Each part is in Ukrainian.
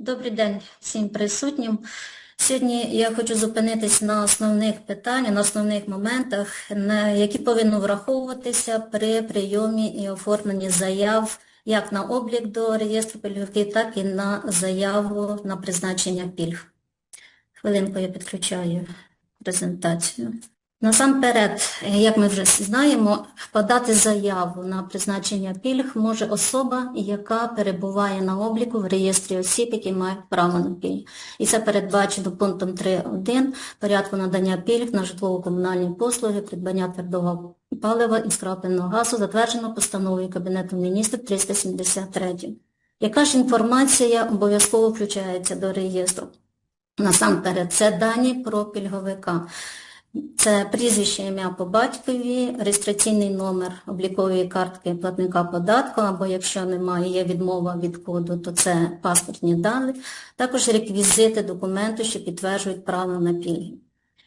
Добрий день всім присутнім. Сьогодні я хочу зупинитись на основних питаннях, на основних моментах, які повинні враховуватися при прийомі і оформленні заяв як на облік до реєстру пільговиків, так і на заяву на призначення пільг. Хвилинку я підключаю презентацію. Насамперед, як ми вже знаємо, подати заяву на призначення пільг може особа, яка перебуває на обліку в реєстрі осіб, які мають право на пільги. І це передбачено пунктом 3.1 порядку надання пільг на житлово-комунальні послуги, придбання твердого палива і скрапленого газу, затверджено постановою Кабінету міністрів 373. Яка ж інформація обов'язково включається до реєстру? Насамперед, це дані про пільговика. Це прізвище, ім'я по батькові, реєстраційний номер облікової картки платника податку, або якщо немає, є відмова від коду, то це паспортні дані, також реквізити документу, що підтверджують право на пільги.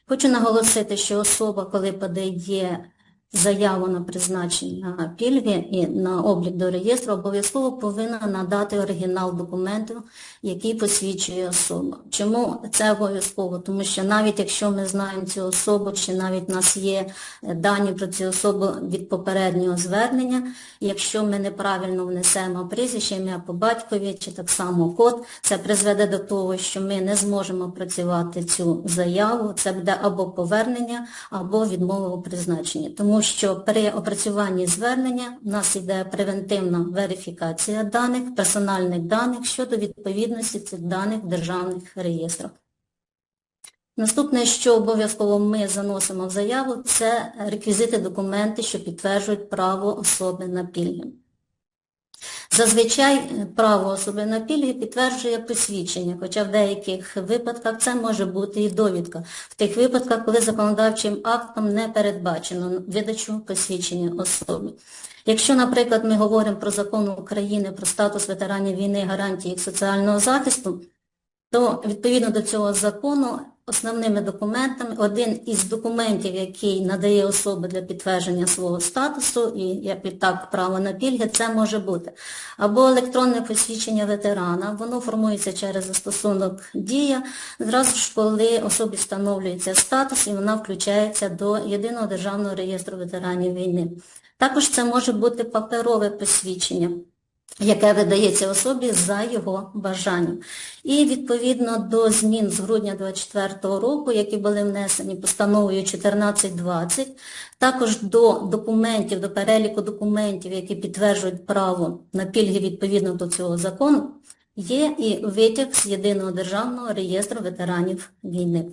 Хочу наголосити, що особа, коли подає заяву на призначення пільги і на облік до реєстру, обов'язково повинна надати оригінал документу, який посвідчує особу. Чому це обов'язково? Тому що навіть якщо ми знаємо цю особу, чи навіть в нас є дані про цю особу від попереднього звернення, якщо ми неправильно внесемо прізвище, ім'я по батькові, чи так само код, це призведе до того, що ми не зможемо працювати цю заяву, це буде або повернення, або відмова у призначенні. Тому що при опрацюванні звернення в нас йде превентивна верифікація даних, персональних даних щодо відповідності цих даних в державних реєстрах. Наступне, що обов'язково ми заносимо в заяву, це реквізити документи, що підтверджують право особи на пільги. Зазвичай е, право особи на пільги підтверджує посвідчення, хоча в деяких випадках це може бути і довідка. В тих випадках, коли законодавчим актом не передбачено видачу посвідчення особи. Якщо, наприклад, ми говоримо про закон України про статус ветеранів війни, гарантії їх соціального захисту, то відповідно до цього закону основними документами, один із документів, який надає особи для підтвердження свого статусу і як відтак право на пільги, це може бути або електронне посвідчення ветерана, воно формується через застосунок Дія, зразу ж коли особі встановлюється статус і вона включається до Єдиного державного реєстру ветеранів війни. Також це може бути паперове посвідчення яке видається особі за його бажанням. І відповідно до змін з грудня 2024 року, які були внесені постановою 1420, також до документів, до переліку документів, які підтверджують право на пільги відповідно до цього закону, є і витяг з Єдиного державного реєстру ветеранів війни.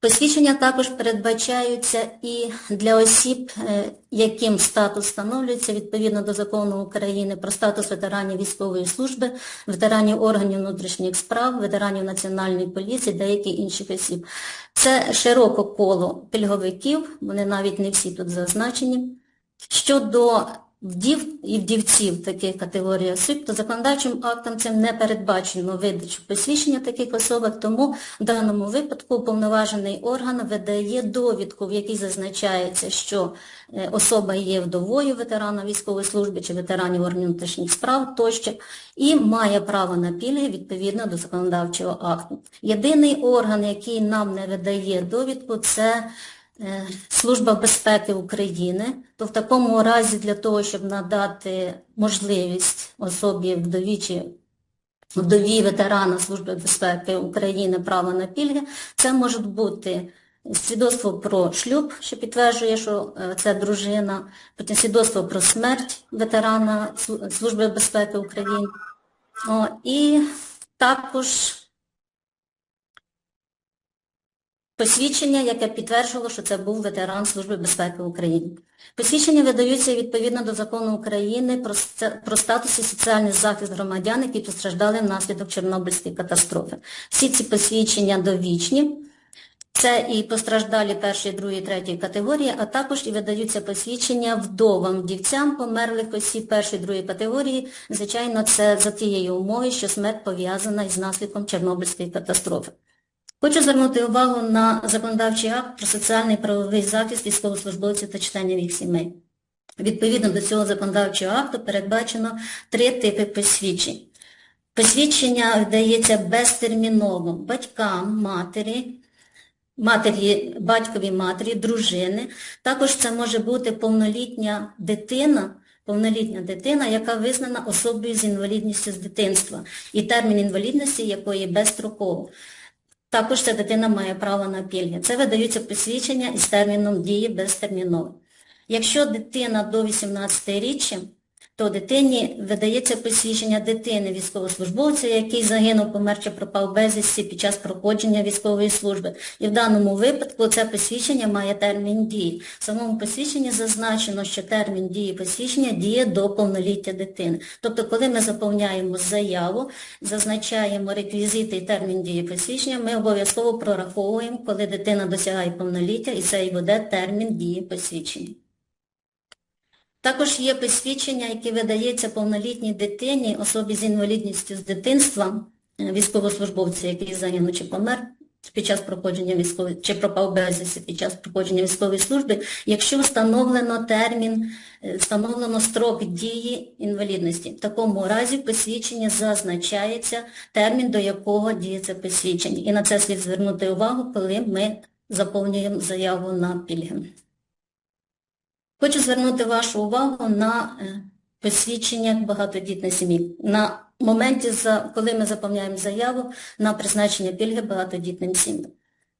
Посвідчення також передбачаються і для осіб, е, яким статус встановлюється відповідно до закону України про статус ветеранів військової служби, ветеранів органів внутрішніх справ, ветеранів Національної поліції, деяких інших осіб. Це широко коло пільговиків, вони навіть не всі тут зазначені. Щодо вдів і вдівців таких категорій осіб, то законодавчим актом цим не передбачено видачу посвідчення таких особах, тому в даному випадку уповноважений орган видає довідку, в якій зазначається, що е, особа є вдовою ветерана військової служби чи ветеранів внутрішніх справ тощо, і має право на пільги відповідно до законодавчого акту. Єдиний орган, який нам не видає довідку, це Служба безпеки України, то в такому разі для того, щоб надати можливість особі вдові чи вдові ветерана Служби безпеки України право на пільги, це може бути свідоцтво про шлюб, що підтверджує, що е, це дружина, потім свідоцтво про смерть ветерана Служби безпеки України. О, І також Посвідчення, яке підтверджувало, що це був ветеран Служби безпеки України. Посвідчення видаються відповідно до закону України про, статус і соціальний захист громадян, які постраждали внаслідок Чорнобильської катастрофи. Всі ці посвідчення довічні. Це і постраждалі першої, другої, третьої категорії, а також і видаються посвідчення вдовам, вдівцям померлих осіб першої, другої категорії. Звичайно, це за тією умовою, що смерть пов'язана із наслідком Чорнобильської катастрофи. Хочу звернути увагу на законодавчий акт про соціальний правовий захист військовослужбовців та членів їх сімей. Відповідно до цього законодавчого акту передбачено три типи посвідчень. Посвідчення видається безтерміново батькам, матері, матері, батькові матері, дружини. Також це може бути повнолітня дитина, повнолітня дитина, яка визнана особою з інвалідністю з дитинства, і термін інвалідності якої безстроково. Також ця дитина має право на пільги. Це видаються посвідчення із терміном дії безтермінове. Якщо дитина до 18-річчя, то дитині видається посвідчення дитини військовослужбовця, який загинув, помер чи пропав безвісті під час проходження військової служби. І в даному випадку це посвідчення має термін дії. В самому посвідченні зазначено, що термін дії посвідчення діє до повноліття дитини. Тобто, коли ми заповняємо заяву, зазначаємо реквізити і термін дії посвідчення, ми обов'язково прораховуємо, коли дитина досягає повноліття, і це і буде термін дії посвідчення. Також є посвідчення, яке видається повнолітній дитині, особі з інвалідністю з дитинства, е, військовослужбовця, який загинув чи помер під час проходження військової, чи пропав безвісті під час проходження військової служби, якщо встановлено термін, е, встановлено строк дії інвалідності. В такому разі в посвідченні зазначається термін, до якого діє це посвідчення. І на це слід звернути увагу, коли ми заповнюємо заяву на пільги. Хочу звернути вашу увагу на е, посвідчення багатодітної сім'ї. На моменті, коли ми заповняємо заяву на призначення пільги багатодітним сім'ям.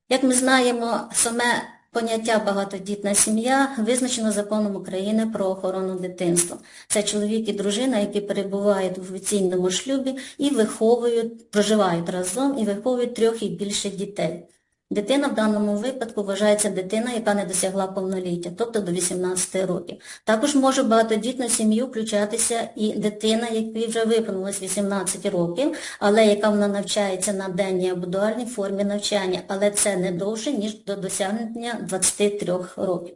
Як ми знаємо, саме поняття багатодітна сім'я визначено законом України про охорону дитинства. Це чоловік і дружина, які перебувають в офіційному шлюбі і виховують, проживають разом і виховують трьох і більше дітей. Дитина в даному випадку вважається дитина, яка не досягла повноліття, тобто до 18 років. Також може в багатодітну сім'ю включатися і дитина, якій вже виповнилось 18 років, але яка вона навчається на денній або формі навчання, але це не довше, ніж до досягнення 23 років.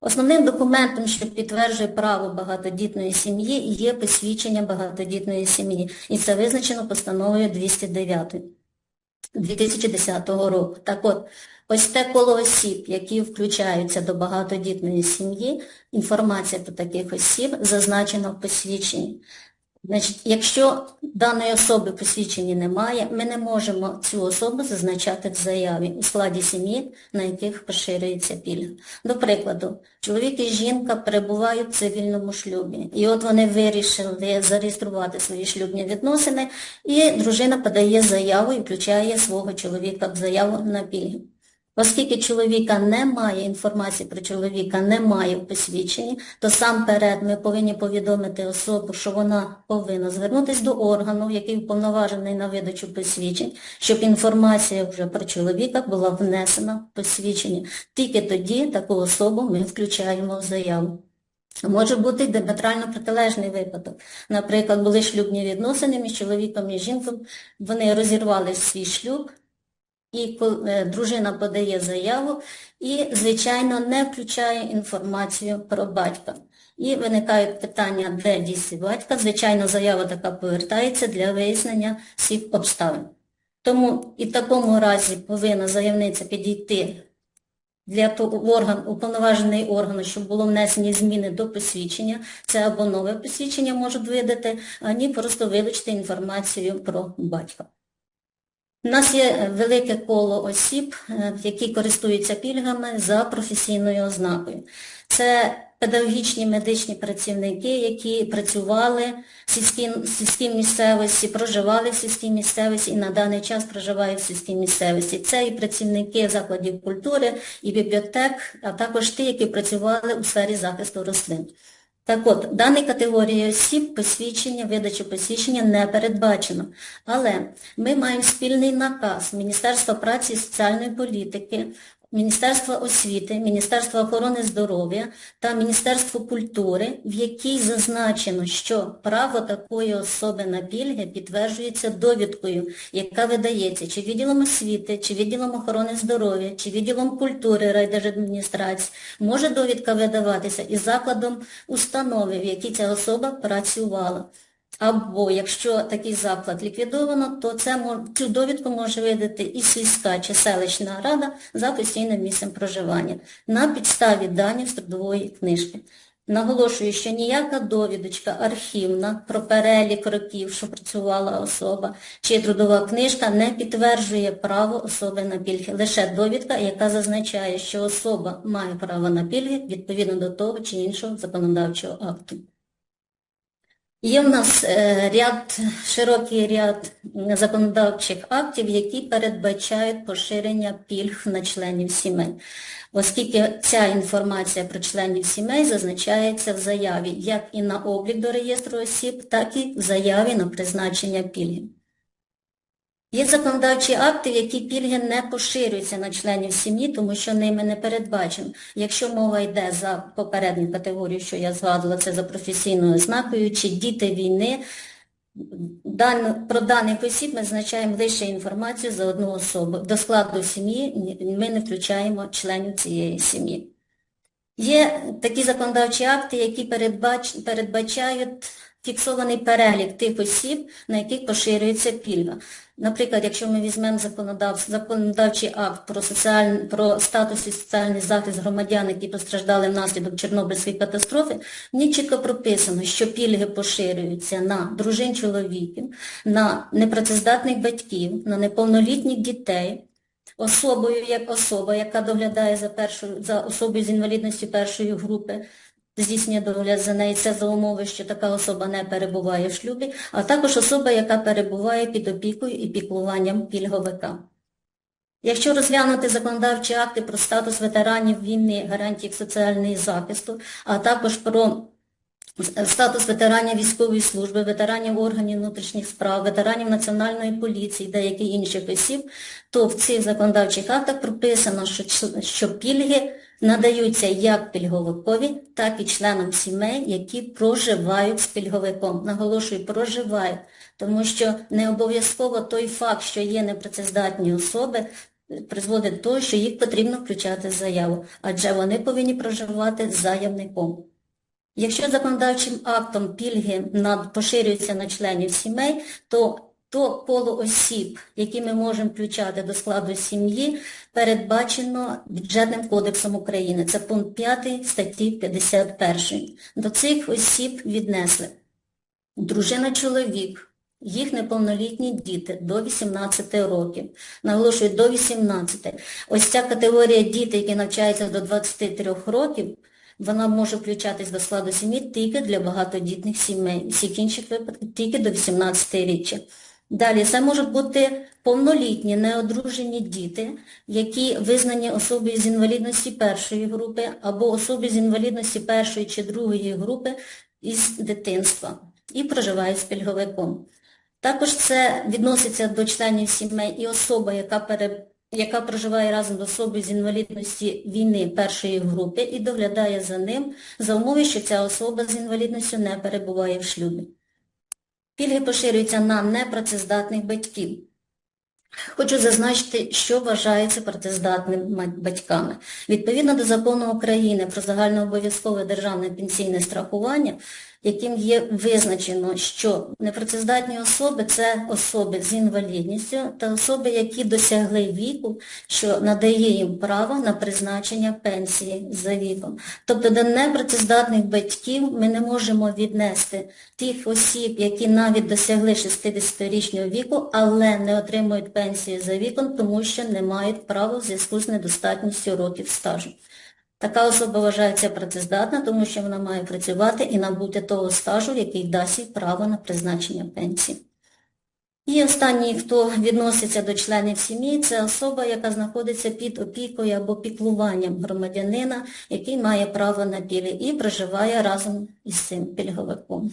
Основним документом, що підтверджує право багатодітної сім'ї, є посвідчення багатодітної сім'ї, і це визначено постановою 209. 2010 року. Так от, ось те коло осіб, які включаються до багатодітної сім'ї, інформація про таких осіб зазначена в посвідченні. Значить, якщо даної особи посвідчені немає, ми не можемо цю особу зазначати в заяві у складі сім'ї, на яких поширюється пільга. До прикладу, чоловік і жінка перебувають в цивільному шлюбі, і от вони вирішили зареєструвати свої шлюбні відносини, і дружина подає заяву і включає свого чоловіка в заяву на пільги. Оскільки чоловіка немає, інформації про чоловіка немає в посвідченні, то сам перед ми повинні повідомити особу, що вона повинна звернутися до органу, який уповноважений на видачу посвідчень, щоб інформація вже про чоловіка була внесена в посвідчення. Тільки тоді таку особу ми включаємо в заяву. Може бути діаметрально протилежний випадок. Наприклад, були шлюбні відносини між чоловіком і жінкою, вони розірвали свій шлюб, і е, дружина подає заяву і, звичайно, не включає інформацію про батька. І виникають питання, де дійсний батька. Звичайно, заява така повертається для вияснення всіх обставин. Тому і в такому разі повинна заявниця підійти для того орган, уповноважений орган, щоб було внесені зміни до посвідчення, це або нове посвідчення можуть видати, ані просто вилучити інформацію про батька. У нас є велике коло осіб, е, які користуються пільгами за професійною ознакою. Це педагогічні медичні працівники, які працювали в сільській, сільській місцевості, проживали в сільській місцевості і на даний час проживають в сільській місцевості. Це і працівники закладів культури, і бібліотек, а також ті, які працювали у сфері захисту рослин. Так от, даній категорії осіб посвідчення, видачу посвідчення не передбачено. Але ми маємо спільний наказ Міністерства праці і соціальної політики, Міністерства освіти, Міністерства охорони здоров'я та Міністерства культури, в якій зазначено, що право такої особи на пільги підтверджується довідкою, яка видається чи відділом освіти, чи відділом охорони здоров'я, чи відділом культури райдержадміністрації. Може довідка видаватися і закладом установи, в якій ця особа працювала. Або якщо такий заклад ліквідовано, то це, цю довідку може видати і сільська чи селищна рада за постійним місцем проживання на підставі даних з трудової книжки. Наголошую, що ніяка довідочка архівна про перелік років, що працювала особа, чи трудова книжка не підтверджує право особи на пільги. Лише довідка, яка зазначає, що особа має право на пільги відповідно до того чи іншого законодавчого акту. Є в нас е, ряд, широкий ряд законодавчих актів, які передбачають поширення пільг на членів сімей, оскільки ця інформація про членів сімей зазначається в заяві як і на облік до реєстру осіб, так і в заяві на призначення пільги. Є законодавчі акти, в які пільги не поширюються на членів сім'ї, тому що ними не передбачено. Якщо мова йде за попередню категорію, що я згадувала, це за професійною ознакою, чи діти війни, про даних осіб ми зазначаємо лише інформацію за одну особу. До складу сім'ї ми не включаємо членів цієї сім'ї. Є такі законодавчі акти, які передбач, передбачають фіксований перелік тих осіб, на яких поширюється пільга. Наприклад, якщо ми візьмемо законодав, законодавчий акт про, соціаль, про статус і соціальний захист громадян, які постраждали внаслідок Чорнобильської катастрофи, в ній чітко прописано, що пільги поширюються на дружин чоловіків, на непрацездатних батьків, на неповнолітніх дітей, особою як особа, яка доглядає за першою за особою з інвалідністю першої групи, здійснює догляд за нею, це за умови, що така особа не перебуває в шлюбі, а також особа, яка перебуває під опікою і піклуванням пільговика. Якщо розглянути законодавчі акти про статус ветеранів війни, гарантії соціального захисту, а також про статус ветеранів військової служби, ветеранів органів внутрішніх справ, ветеранів Національної поліції, деяких інших осіб, то в цих законодавчих актах прописано, що, що пільги надаються як пільговикові, так і членам сімей, які проживають з пільговиком. Наголошую, проживають, тому що не обов'язково той факт, що є непрацездатні особи, призводить до того, що їх потрібно включати в заяву, адже вони повинні проживати з заявником. Якщо законодавчим актом пільги поширюються на членів сімей, то то коло осіб, які ми можемо включати до складу сім'ї, передбачено бюджетним кодексом України. Це пункт 5 статті 51. До цих осіб віднесли дружина-чоловік, їх неповнолітні діти до 18 років. Наголошую, до 18. Ось ця категорія діти, які навчаються до 23 років, вона може включатись до складу сім'ї тільки для багатодітних сімей. Всіх інших випадків тільки до 18 річчя. Далі, це можуть бути повнолітні, неодружені діти, які визнані особою з інвалідності першої групи або особи з інвалідності першої чи другої групи із дитинства і проживають з пільговиком. Також це відноситься до членів сімей і особа, яка пере яка проживає разом з особою з інвалідності війни першої групи і доглядає за ним за умови, що ця особа з інвалідністю не перебуває в шлюбі. Пільги поширюються на непрацездатних батьків. Хочу зазначити, що вважається працездатними батьками. Відповідно до закону України про загальнообов'язкове державне пенсійне страхування, яким є визначено, що непрацездатні особи – це особи з інвалідністю та особи, які досягли віку, що надає їм право на призначення пенсії за віком. Тобто до непрацездатних батьків ми не можемо віднести тих осіб, які навіть досягли 60-річного віку, але не отримують пенсії за віком, тому що не мають права в зв'язку з недостатністю років стажу. Така особа вважається працездатна, тому що вона має працювати і набути того стажу, який дасть їй право на призначення пенсії. І останній, хто відноситься до членів сім'ї, це особа, яка знаходиться під опікою або піклуванням громадянина, який має право на пілі і проживає разом із цим пільговиком.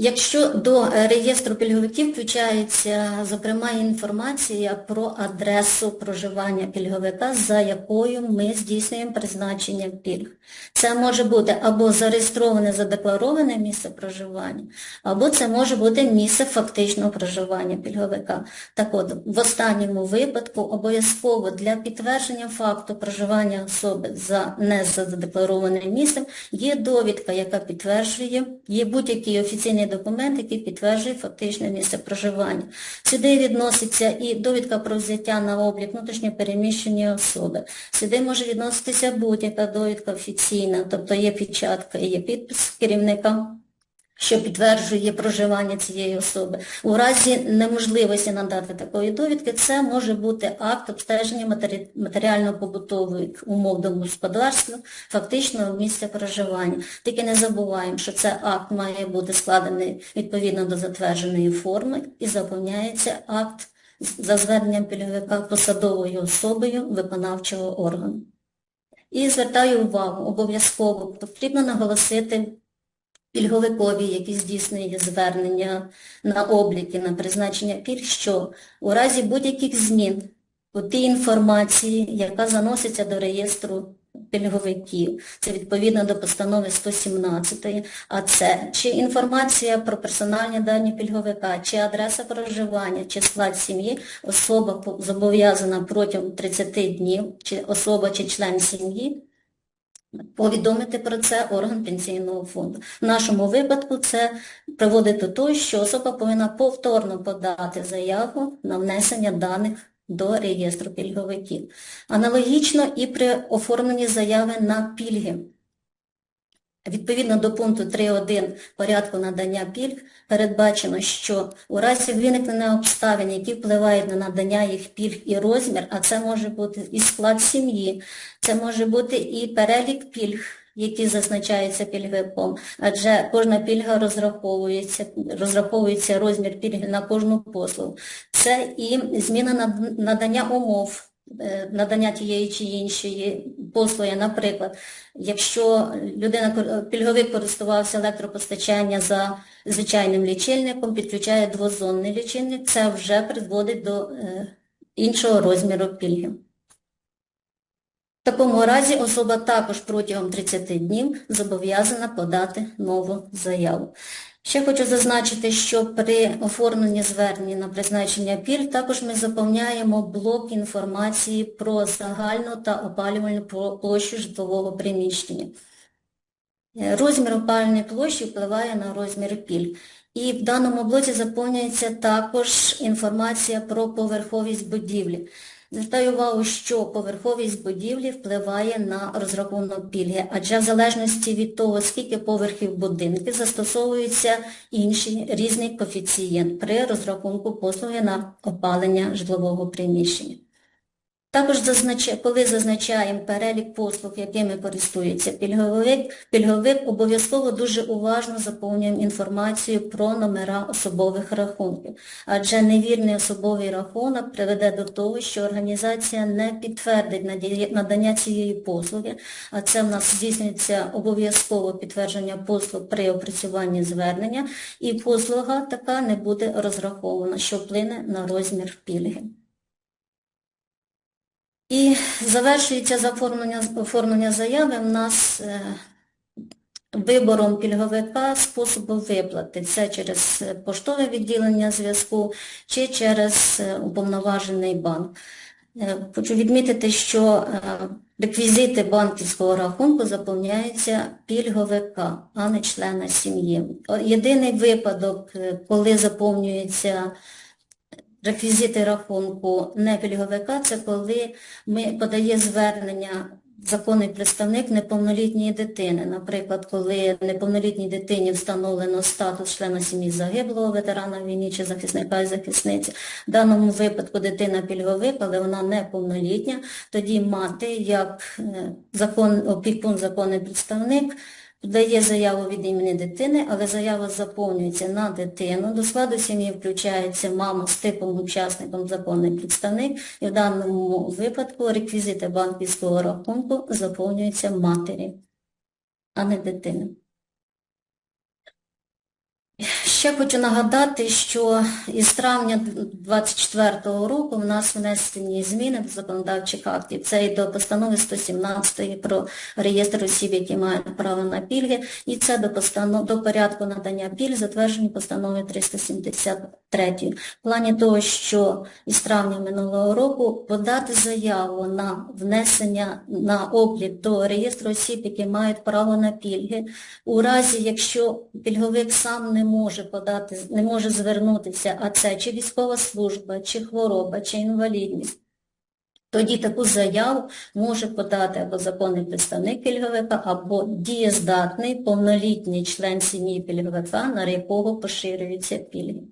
Якщо до реєстру пільговиків включається, зокрема, інформація про адресу проживання пільговика, за якою ми здійснюємо призначення пільг. Це може бути або зареєстроване задеклароване місце проживання, або це може бути місце фактичного проживання пільговика. Так от, в останньому випадку обов'язково для підтвердження факту проживання особи за незадекларованим місцем є довідка, яка підтверджує, є будь-який офіційний документ, який підтверджує фактичне місце проживання. Сюди відноситься і довідка про взяття на облік внутрішньопереміщені особи. Сюди може відноситися будь-яка довідка офіційна, тобто є печатка і є підпис керівника що підтверджує проживання цієї особи. У разі неможливості надати такої довідки, це може бути акт обстеження матері- матеріально-побутових умов домогосподарства, фактичного місця проживання. Тільки не забуваємо, що це акт має бути складений відповідно до затвердженої форми і заповняється акт за зверненням пільговика посадовою особою виконавчого органу. І звертаю увагу, обов'язково потрібно наголосити пільговикові, який здійснює звернення на обліки, на призначення пільг, що у разі будь-яких змін у тій інформації, яка заноситься до реєстру пільговиків, це відповідно до постанови 117, а це чи інформація про персональні дані пільговика, чи адреса проживання, чи склад сім'ї, особа зобов'язана протягом 30 днів, чи особа чи член сім'ї повідомити про це орган пенсійного фонду. В нашому випадку це приводить до того, що особа повинна повторно подати заяву на внесення даних до реєстру пільговиків. Аналогічно і при оформленні заяви на пільги. Відповідно до пункту 3.1 порядку надання пільг передбачено, що у разі виникнення обставин, які впливають на надання їх пільг і розмір, а це може бути і склад сім'ї, це може бути і перелік пільг, які зазначаються пільговиком, адже кожна пільга розраховується, розраховується розмір пільги на кожну послугу. Це і зміна надання умов надання тієї чи іншої послуги. Наприклад, якщо людина пільговик користувався електропостачання за звичайним лічильником, підключає двозонний лічильник, це вже призводить до е, іншого розміру пільги. В такому разі особа також протягом 30 днів зобов'язана подати нову заяву. Ще хочу зазначити, що при оформленні звернення на призначення пільг також ми заповняємо блок інформації про загальну та опалювальну площу житлового приміщення. Е, Розмір опалювальної площі впливає на розмір пільг. І в даному блоці заповнюється також інформація про поверховість будівлі. Звертаю увагу, що поверховість будівлі впливає на розрахунок пільги, адже в залежності від того, скільки поверхів будинки, застосовується інший різний коефіцієнт при розрахунку послуги на опалення житлового приміщення. Також коли зазначаємо перелік послуг, якими користується пільговик, пільговик обов'язково дуже уважно заповнюємо інформацію про номера особових рахунків, адже невірний особовий рахунок приведе до того, що організація не підтвердить надання цієї послуги, а це в нас здійснюється обов'язково підтвердження послуг при опрацюванні звернення, і послуга така не буде розрахована, що вплине на розмір пільги. І завершується за оформлення, оформлення заяви в нас е, вибором пільговика способу виплати. Це через е, поштове відділення зв'язку чи через е, уповноважений банк. Хочу відмітити, що реквізити банківського рахунку заповняються пільговика, а не члена сім'ї. Єдиний випадок, коли заповнюється реквізити рахунку не пільговика, це коли ми подає звернення законний представник неповнолітньої дитини. Наприклад, коли неповнолітній дитині встановлено статус члена сім'ї загиблого ветерана війни чи захисника і захисниці. В даному випадку дитина пільговик, але вона неповнолітня, тоді мати, як е, закон, опікун, законний представник, Подає заяву від імені дитини, але заява заповнюється на дитину. До складу сім'ї включається мама з типом учасником законний представник, і в даному випадку реквізити банківського рахунку заповнюються матері, а не дитини. Ще хочу нагадати, що із травня 2024 року в нас внесені зміни до законодавчих актів. Це і до постанови 117 про реєстр осіб, які мають право на пільги, і це до, постанов... до порядку надання пільг, затверджені постановою 373. В плані того, що із травня минулого року подати заяву на внесення на облік до реєстру осіб, які мають право на пільги, у разі, якщо пільговик сам не може подати, не може звернутися, а це чи військова служба, чи хвороба, чи інвалідність, тоді таку заяву може подати або законний представник пільговика, або дієздатний повнолітній член сім'ї пільговика, на якого поширюються пільги.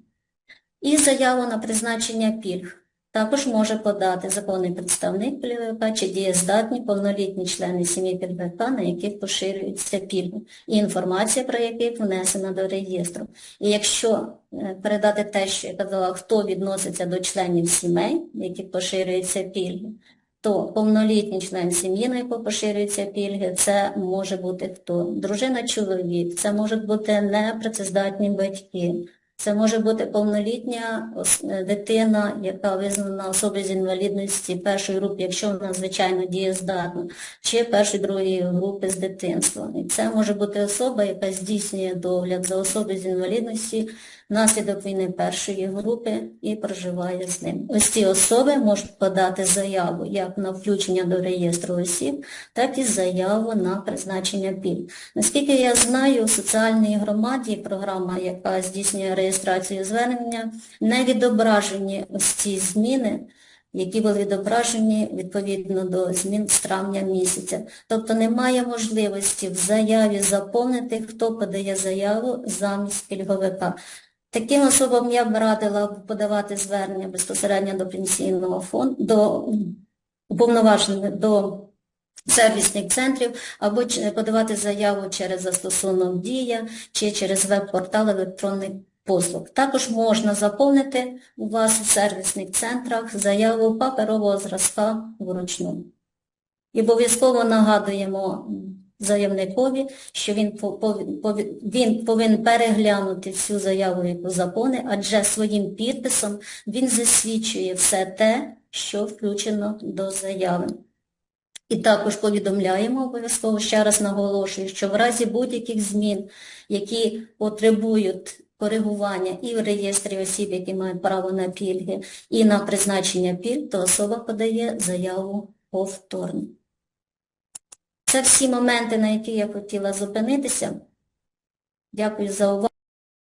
І заяву на призначення пільг також може подати законний представник пільговика чи дієздатні повнолітні члени сім'ї пільговика, на яких поширюються пільги, і інформація про яких внесена до реєстру. І якщо е, передати те, що я казала, хто відноситься до членів сімей, яких поширюються пільги, то повнолітній член сім'ї, на яку поширюються пільги, це може бути хто? Дружина-чоловік, це можуть бути непрацездатні батьки, це може бути повнолітня е, дитина, яка визнана особою з інвалідності першої групи, якщо вона, звичайно, дієздатна, чи першої другої групи з дитинства. І це може бути особа, яка здійснює догляд за особою з інвалідності внаслідок війни першої групи і проживає з ним. Ось ці особи можуть подати заяву як на включення до реєстру осіб, так і заяву на призначення пільг. Наскільки я знаю, у соціальній громаді програма, яка здійснює реєстрацію звернення, не відображені ось ці зміни, які були відображені відповідно до змін з травня місяця. Тобто немає можливості в заяві заповнити, хто подає заяву замість пільговика. Таким особам я б радила подавати звернення безпосередньо до пенсійного фонду, до уповноважених, до сервісних центрів, або подавати заяву через застосунок Дія чи через веб-портал електронних послуг. Також можна заповнити у вас у сервісних центрах заяву паперового зразка вручну. І обов'язково нагадуємо заявникові, що він, він повинен переглянути всю заяву, яку заповнив, адже своїм підписом він засвідчує все те, що включено до заяви. І також повідомляємо обов'язково, ще раз наголошую, що в разі будь-яких змін, які потребують коригування і в реєстрі осіб, які мають право на пільги, і на призначення пільг, то особа подає заяву повторно. Це всі моменти, на які я хотіла зупинитися. Дякую за увагу.